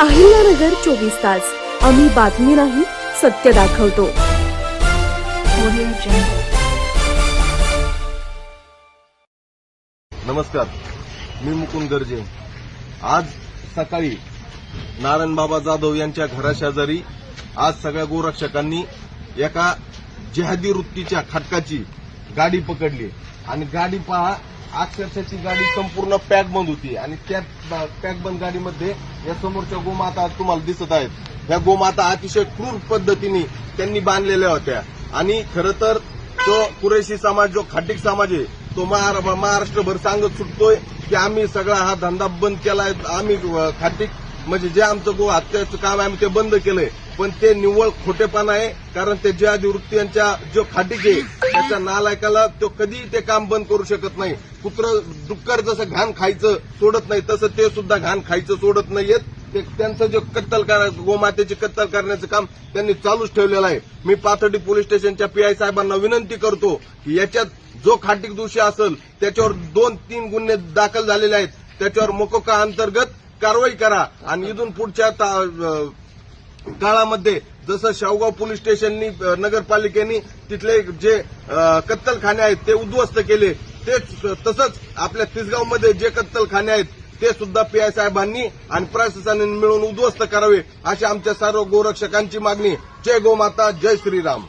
अहिल्यानगर चोवीस तास. आम्ही बातमी नाही सत्य दाखवतो. नमस्कार. मी मुकुंद गर्जे. आज सकाळी नारायणबाबा जाधव यांच्या घराशेजारी आज सगळ्या गोरक्षकांनी एका जेहादी वृत्तीच्या खटकाची गाडी पकडली. आणि गाडी पहा अक्षरशःची गाडी संपूर्ण पॅक बंद होती. आणि त्या पॅक बंद गाडीमध्ये या समोरच्या गोमाता तुम्हाला दिसत आहेत. या गोमाता अतिशय क्रूर पद्धतीने त्यांनी बांधलेल्या होत्या. आणि खरं तर तो कुरेशी समाज जो खाटिक समाज आहे तो महारा- महाराष्ट्रभर सांगत सुटतोय की आम्ही सगळा हा धंदा बंद केलाय. आम्ही खाटिक म्हणजे जे आमचं गो हत्याचं काम आहे आम्ही ते बंद केलंय. पण ते निव्वळ खोटेपणा आहे कारण ते ज्या वृत्ती यांच्या जो खाटीक आहे त्याच्या नालायकाला तो कधीही ते काम बंद करू शकत नाही. कुत्र डुक्कर जसं घाण खायचं सोडत नाही तसं ते सुद्धा घाण खायचं सोडत नाहीयेत. ते त्यांचं जे कत्तल करायचं गोमातेची कत्तल करण्याचं काम त्यांनी चालूच ठेवलेलं आहे. मी पाथर्डी पोलीस स्टेशनच्या पीआय साहेबांना विनंती करतो की याच्यात जो खाटीक दोषी असेल त्याच्यावर दोन तीन गुन्हे दाखल झालेले आहेत. त्याच्यावर मोकोका अंतर्गत कारवाई करा. आणि इथून पुढच्या ता- काळामध्ये जसं शावगाव पोलीस स्टेशननी नगरपालिकेनी तिथले जे कत्तलखाने आहेत ते उद्ध्वस्त केले. ते तसंच आपल्या तिसगावमध्ये जे कत्तलखाने आहेत ते सुद्धा पीआय साहेबांनी आणि प्रशासनाने मिळून उद्ध्वस्त करावे अशी आमच्या सर्व गोरक्षकांची मागणी. जय गोमाता जय श्रीराम.